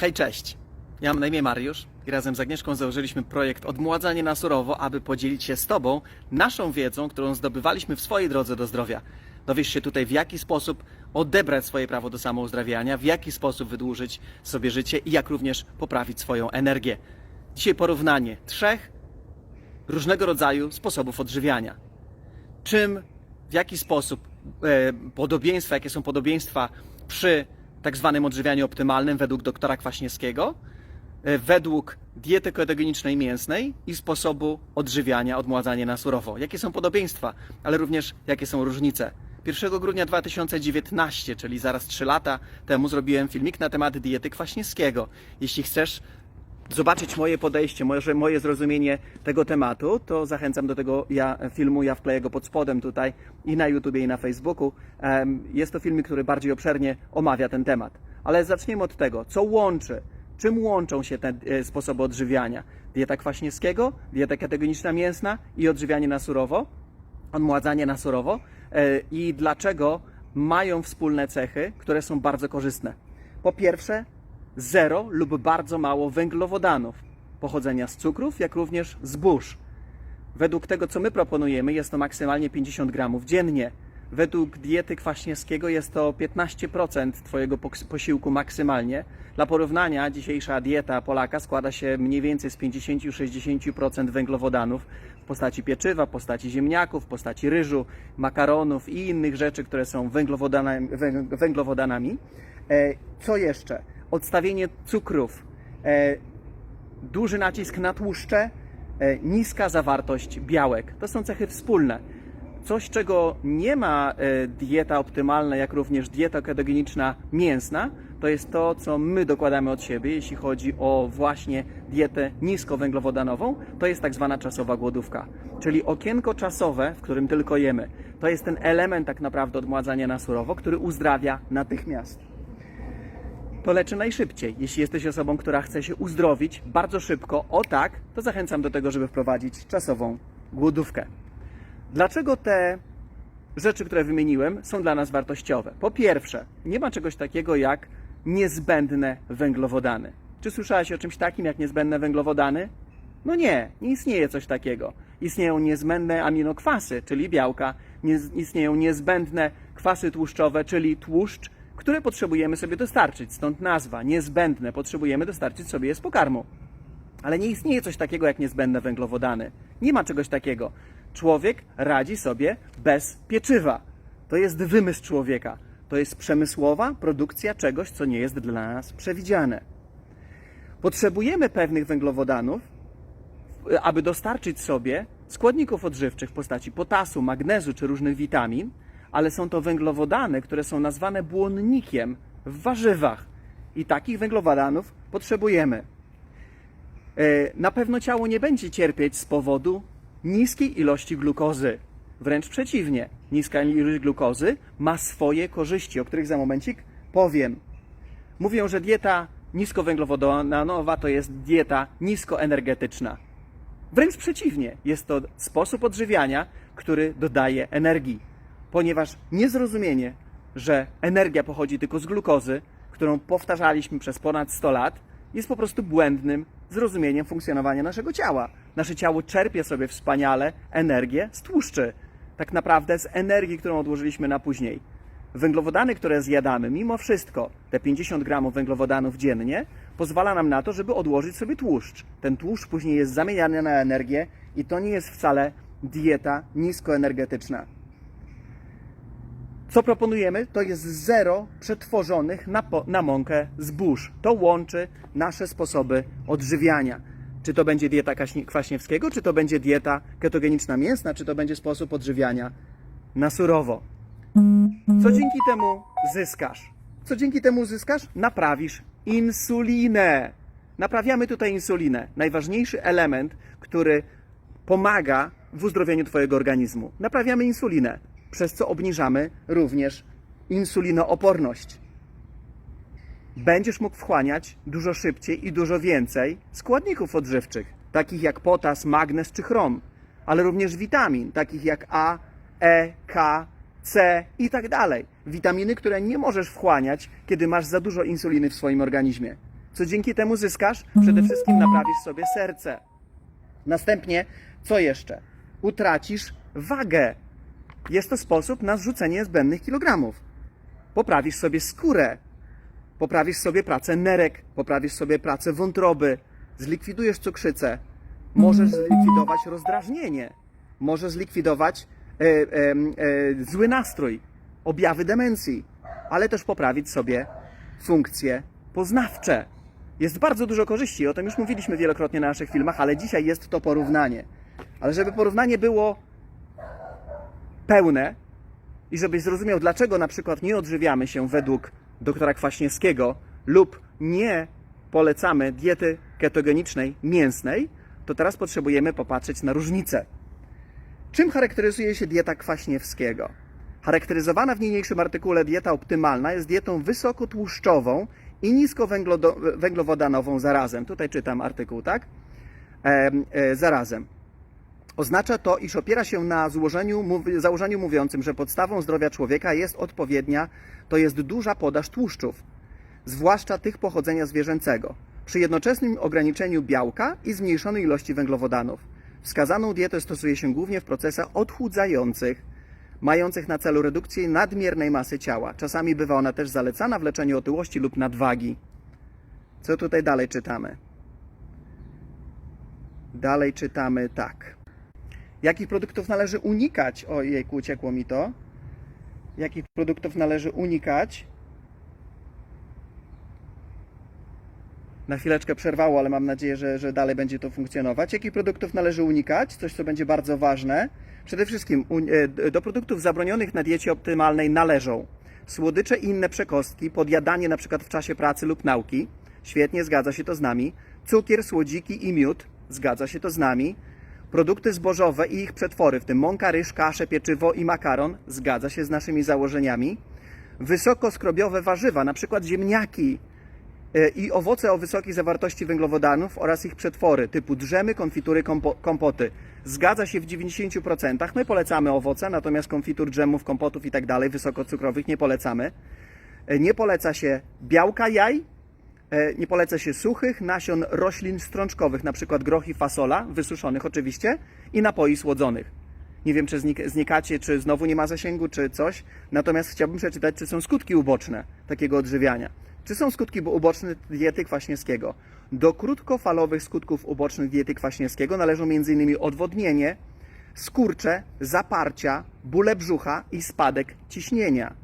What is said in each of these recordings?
Hej, cześć. Ja mam na imię Mariusz i razem z Agnieszką założyliśmy projekt Odmładzanie na surowo, aby podzielić się z Tobą naszą wiedzą, którą zdobywaliśmy w swojej drodze do zdrowia. Dowiesz się tutaj, w jaki sposób odebrać swoje prawo do samouzdrawiania, w jaki sposób wydłużyć sobie życie i jak również poprawić swoją energię. Dzisiaj porównanie trzech różnego rodzaju sposobów odżywiania. Czym, w jaki sposób e, podobieństwa, jakie są podobieństwa przy tak zwanym odżywianiu optymalnym według doktora Kwaśniewskiego, e, według diety ketogenicznej mięsnej i sposobu odżywiania, odmładzania na surowo. Jakie są podobieństwa, ale również jakie są różnice. 1 grudnia 2019, czyli zaraz 3 lata temu, zrobiłem filmik na temat diety Kwaśniewskiego. Jeśli chcesz zobaczyć moje podejście, moje zrozumienie tego tematu, to zachęcam do tego ja, filmu. Ja wkleję go pod spodem tutaj i na YouTubie, i na Facebooku. Jest to filmik, który bardziej obszernie omawia ten temat. Ale zaczniemy od tego, co łączy, czym łączą się te e, sposoby odżywiania. Dieta Kwaśniewskiego, dieta ketogeniczna mięsna i odżywianie na surowo, odmładzanie na surowo e, i dlaczego mają wspólne cechy, które są bardzo korzystne. Po pierwsze, zero lub bardzo mało węglowodanów pochodzenia z cukrów, jak również zbóż. Według tego, co my proponujemy, jest to maksymalnie 50 gramów dziennie. Według diety Kwaśniewskiego jest to 15% Twojego posiłku maksymalnie. Dla porównania, dzisiejsza dieta Polaka składa się mniej więcej z 50-60% węglowodanów w postaci pieczywa, w postaci ziemniaków, w postaci ryżu, makaronów i innych rzeczy, które są węglowodanami. węg- węglowodanami. E, Co jeszcze? Odstawienie cukrów. E, duży nacisk na tłuszcze, e, niska zawartość białek. To są cechy wspólne. Coś, czego nie ma e, dieta optymalna, jak również dieta ketogeniczna mięsna, to jest to, co my dokładamy od siebie, jeśli chodzi o właśnie dietę niskowęglowodanową, to jest tak zwana czasowa głodówka. Czyli okienko czasowe, w którym tylko jemy. To jest ten element tak naprawdę odmładzania na surowo, który uzdrawia natychmiast to leczy najszybciej. Jeśli jesteś osobą, która chce się uzdrowić bardzo szybko, o tak, to zachęcam do tego, żeby wprowadzić czasową głodówkę. Dlaczego te rzeczy, które wymieniłem, są dla nas wartościowe? Po pierwsze, nie ma czegoś takiego jak niezbędne węglowodany. Czy słyszałeś o czymś takim jak niezbędne węglowodany? No nie, nie istnieje coś takiego. Istnieją niezbędne aminokwasy, czyli białka, nie, istnieją niezbędne kwasy tłuszczowe, czyli tłuszcz, które potrzebujemy sobie dostarczyć. Stąd nazwa niezbędne, potrzebujemy dostarczyć sobie je z pokarmu. Ale nie istnieje coś takiego jak niezbędne węglowodany. Nie ma czegoś takiego. Człowiek radzi sobie bez pieczywa. To jest wymysł człowieka. To jest przemysłowa produkcja czegoś, co nie jest dla nas przewidziane. Potrzebujemy pewnych węglowodanów, aby dostarczyć sobie składników odżywczych w postaci potasu, magnezu czy różnych witamin, ale są to węglowodany, które są nazwane błonnikiem w warzywach. I takich węglowodanów potrzebujemy. E, Na pewno ciało nie będzie cierpieć z powodu niskiej ilości glukozy. Wręcz przeciwnie, niska ilość glukozy ma swoje korzyści, o których za momencik powiem. Mówią, że dieta niskowęglowodanowa to jest dieta niskoenergetyczna. Wręcz przeciwnie, jest to sposób odżywiania, który dodaje energii, ponieważ niezrozumienie, że energia pochodzi tylko z glukozy, którą powtarzaliśmy przez ponad 100 lat, jest po prostu błędnym zrozumieniem funkcjonowania naszego ciała. Nasze ciało czerpie sobie wspaniale energię z tłuszczy, tak naprawdę z energii, którą odłożyliśmy na później. Węglowodany, które zjadamy, mimo wszystko, te 50 gramów węglowodanów dziennie, pozwala nam na to, żeby odłożyć sobie tłuszcz. Ten tłuszcz później jest zamieniany na energię i to nie jest wcale dieta niskoenergetyczna. Co proponujemy, to jest zero przetworzonych na, na mąkę zbóż. To łączy nasze sposoby odżywiania. Czy to będzie dieta Kwaśniewskiego, czy to będzie dieta ketogeniczna mięsna, czy to będzie sposób odżywiania na surowo. Co dzięki temu zyskasz? Co dzięki temu zyskasz? Naprawisz insulinę. Naprawiamy tutaj insulinę. Najważniejszy element, który pomaga w uzdrowieniu Twojego organizmu. Naprawiamy insulinę, przez co obniżamy również insulinooporność. Będziesz mógł wchłaniać dużo szybciej i dużo więcej składników odżywczych, takich jak potas, magnez czy chrom, ale również witamin, takich jak A, E, K, C i tak dalej. Witaminy, które nie możesz wchłaniać, kiedy masz za dużo insuliny w swoim organizmie. Co dzięki temu zyskasz? Przede wszystkim naprawisz sobie serce. Następnie, co jeszcze? Utracisz wagę. Jest to sposób na zrzucenie zbędnych kilogramów. Poprawisz sobie skórę, poprawisz sobie pracę nerek, poprawisz sobie pracę wątroby, zlikwidujesz cukrzycę, możesz zlikwidować rozdrażnienie, możesz zlikwidować e, e, e, zły nastrój, objawy demencji, ale też poprawić sobie funkcje poznawcze. Jest bardzo dużo korzyści, o tym już mówiliśmy wielokrotnie na naszych filmach, ale dzisiaj jest to porównanie. Ale żeby porównanie było pełne i żebyś zrozumiał, dlaczego na przykład nie odżywiamy się według doktora Kwaśniewskiego lub nie polecamy diety ketogenicznej mięsnej, to teraz potrzebujemy popatrzeć na różnicę. Czym charakteryzuje się dieta Kwaśniewskiego? Charakteryzowana w niniejszym artykule dieta optymalna jest dietą wysokotłuszczową i niskowęglowodanową zarazem. Tutaj czytam artykuł, tak? E, e, zarazem. Oznacza to, iż opiera się na złożeniu, założeniu mówiącym, że podstawą zdrowia człowieka jest odpowiednia, to jest duża podaż tłuszczów, zwłaszcza tych pochodzenia zwierzęcego, przy jednoczesnym ograniczeniu białka i zmniejszonej ilości węglowodanów. Wskazaną dietę stosuje się głównie w procesach odchudzających, mających na celu redukcję nadmiernej masy ciała. Czasami bywa ona też zalecana w leczeniu otyłości lub nadwagi. Co tutaj dalej czytamy? Dalej czytamy tak. Jakich produktów należy unikać? Ojejku, uciekło mi to. Jakich produktów należy unikać? Na chwileczkę przerwało, ale mam nadzieję, że, że dalej będzie to funkcjonować. Jakich produktów należy unikać? Coś, co będzie bardzo ważne. Przede wszystkim e, do produktów zabronionych na diecie optymalnej należą słodycze i inne przekąski, podjadanie przykład w czasie pracy lub nauki. Świetnie, zgadza się to z nami. Cukier, słodziki i miód. Zgadza się to z nami. Produkty zbożowe i ich przetwory, w tym mąka, ryż, kasze, pieczywo i makaron. Zgadza się z naszymi założeniami. Wysokoskrobiowe warzywa, przykład ziemniaki, e, i owoce o wysokiej zawartości węglowodanów oraz ich przetwory typu drzemy, konfitury, kompo, kompoty. Zgadza się w 90%. My polecamy owoce, natomiast konfitur, drzemów, kompotów i tak dalej, wysokocukrowych nie polecamy. E, Nie poleca się białka jaj, nie poleca się suchych nasion roślin strączkowych, przykład groch i fasola, wysuszonych oczywiście, i napoi słodzonych. Nie wiem, czy znik- znikacie, czy znowu nie ma zasięgu, czy coś. Natomiast chciałbym przeczytać, czy są skutki uboczne takiego odżywiania. Czy są skutki uboczne diety Kwaśniewskiego? Do krótkofalowych skutków ubocznych diety Kwaśniewskiego należą m.in. odwodnienie, skurcze, zaparcia, bóle brzucha i spadek ciśnienia.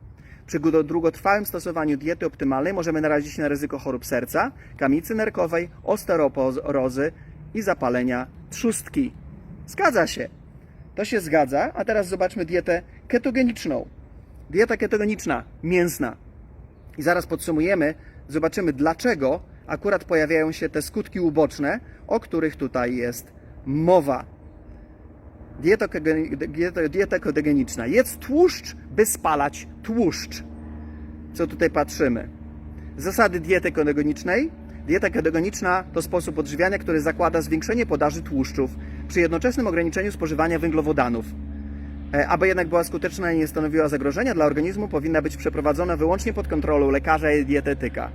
Przy długo- długotrwałym stosowaniu diety optymalnej możemy narazić się na ryzyko chorób serca, kamicy nerkowej, osteoporozy i zapalenia trzustki. Zgadza się. To się zgadza, a teraz zobaczmy dietę ketogeniczną. Dieta ketogeniczna, mięsna. I zaraz podsumujemy, zobaczymy dlaczego akurat pojawiają się te skutki uboczne, o których tutaj jest mowa. Ketogeniczna. Jedz tłuszcz, by spalać tłuszcz. Co tutaj patrzymy? Zasady diety ketogenicznej. Dieta ketogeniczna to sposób odżywiania, który zakłada zwiększenie podaży tłuszczów przy jednoczesnym ograniczeniu spożywania węglowodanów. E, Aby jednak była skuteczna i nie stanowiła zagrożenia dla organizmu, powinna być przeprowadzona wyłącznie pod kontrolą lekarza i dietetyka.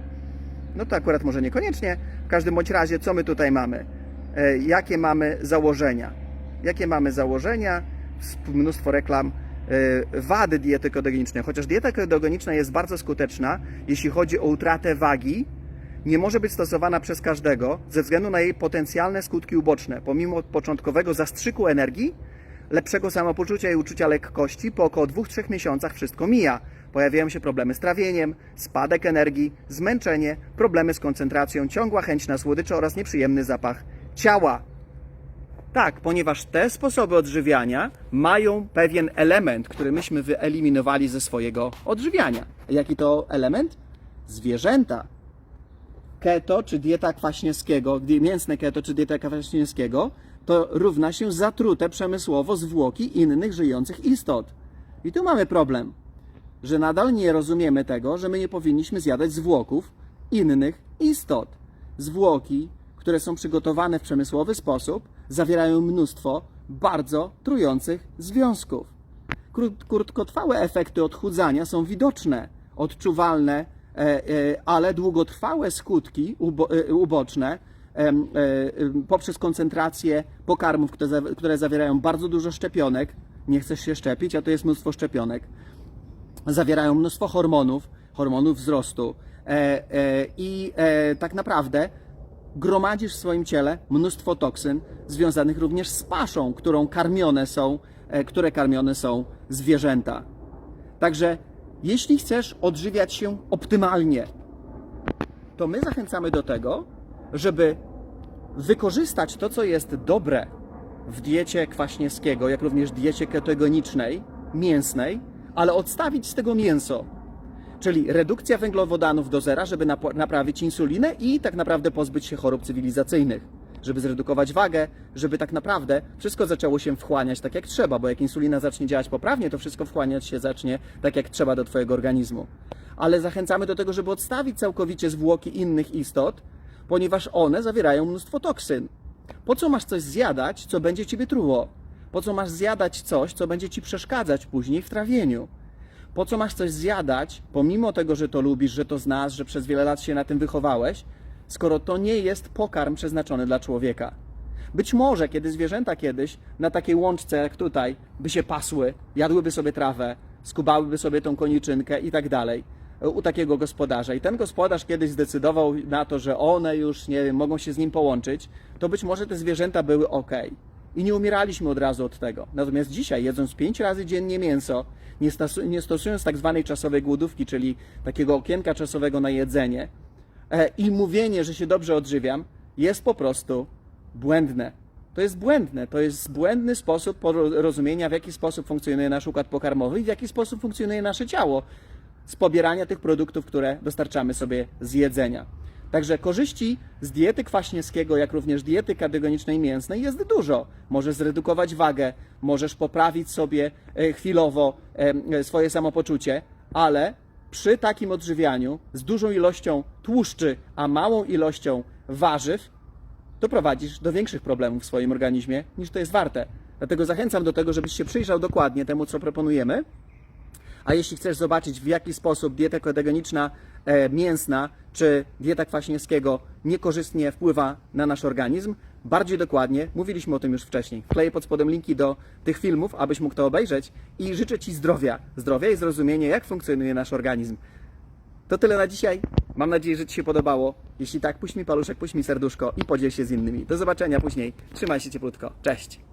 No to akurat może niekoniecznie. W każdym bądź razie, co my tutaj mamy? E, Jakie mamy założenia? Jakie mamy założenia? Mnóstwo reklam. e, Wady diety ketogenicznej. Chociaż dieta ketogeniczna jest bardzo skuteczna, jeśli chodzi o utratę wagi, nie może być stosowana przez każdego ze względu na jej potencjalne skutki uboczne. Pomimo początkowego zastrzyku energii, lepszego samopoczucia i uczucia lekkości, po około 2-3 miesiącach wszystko mija. Pojawiają się problemy z trawieniem, spadek energii, zmęczenie, problemy z koncentracją, ciągła chęć na słodycze oraz nieprzyjemny zapach ciała. Tak, ponieważ te sposoby odżywiania mają pewien element, który myśmy wyeliminowali ze swojego odżywiania. Jaki to element? Zwierzęta. Keto czy dieta kwaśniewskiego, mięsne keto czy dieta kwaśniewskiego, to równa się zatrute przemysłowo zwłoki innych żyjących istot. I tu mamy problem, że nadal nie rozumiemy tego, że my nie powinniśmy zjadać zwłoków innych istot. Zwłoki, które są przygotowane w przemysłowy sposób, zawierają mnóstwo bardzo trujących związków. Krót- Krótkotrwałe efekty odchudzania są widoczne, odczuwalne e, e, ale długotrwałe skutki e, uboczne poprzez koncentrację pokarmów, które, za- które zawierają bardzo dużo szczepionek, nie chcesz się szczepić, a to jest mnóstwo szczepionek, zawierają mnóstwo hormonów, hormonów wzrostu i tak naprawdę gromadzisz w swoim ciele mnóstwo toksyn związanych również z paszą, którą karmione są, e, które karmione są zwierzęta. Także jeśli chcesz odżywiać się optymalnie, to my zachęcamy do tego, żeby wykorzystać to, co jest dobre w diecie kwaśniewskiego, jak również diecie ketogenicznej, mięsnej, ale odstawić z tego mięso. Czyli redukcja węglowodanów do zera, żeby nap- naprawić insulinę i tak naprawdę pozbyć się chorób cywilizacyjnych. Żeby zredukować wagę, żeby tak naprawdę wszystko zaczęło się wchłaniać tak jak trzeba, bo jak insulina zacznie działać poprawnie, to wszystko wchłaniać się zacznie tak jak trzeba do Twojego organizmu. Ale zachęcamy do tego, żeby odstawić całkowicie zwłoki innych istot, ponieważ one zawierają mnóstwo toksyn. Po co masz coś zjadać, co będzie Ciebie truło? Po co masz zjadać coś, co będzie Ci przeszkadzać później w trawieniu? Po co masz coś zjadać, pomimo tego, że to lubisz, że to znasz, że przez wiele lat się na tym wychowałeś, skoro to nie jest pokarm przeznaczony dla człowieka? Być może, kiedy zwierzęta kiedyś na takiej łączce jak tutaj by się pasły, jadłyby sobie trawę, skubałyby sobie tą koniczynkę i tak dalej e, u takiego gospodarza i ten gospodarz kiedyś zdecydował na to, że one już, nie wiem, mogą się z nim połączyć, to być może te zwierzęta były ok. I nie umieraliśmy od razu od tego. Natomiast dzisiaj, jedząc pięć razy dziennie mięso, nie, stosu- nie stosując tak zwanej czasowej głodówki, czyli takiego okienka czasowego na jedzenie e, i mówienie, że się dobrze odżywiam, jest po prostu błędne. To jest błędne. To jest błędny sposób rozumienia, w jaki sposób funkcjonuje nasz układ pokarmowy i w jaki sposób funkcjonuje nasze ciało z pobierania tych produktów, które dostarczamy sobie z jedzenia. Także korzyści z diety kwaśniewskiego, jak również diety katagonicznej mięsnej jest dużo. Możesz zredukować wagę, możesz poprawić sobie e, chwilowo e, swoje samopoczucie, ale przy takim odżywianiu z dużą ilością tłuszczy, a małą ilością warzyw, doprowadzisz do większych problemów w swoim organizmie niż to jest warte. Dlatego zachęcam do tego, żebyś się przyjrzał dokładnie temu, co proponujemy. A jeśli chcesz zobaczyć, w jaki sposób dieta ketogeniczna, e, mięsna czy dieta kwaśniewskiego niekorzystnie wpływa na nasz organizm, bardziej dokładnie, mówiliśmy o tym już wcześniej. Wkleję pod spodem linki do tych filmów, abyś mógł to obejrzeć i życzę Ci zdrowia. Zdrowia i zrozumienia, jak funkcjonuje nasz organizm. To tyle na dzisiaj. Mam nadzieję, że Ci się podobało. Jeśli tak, puść mi paluszek, puść mi serduszko i podziel się z innymi. Do zobaczenia później. Trzymaj się cieplutko. Cześć.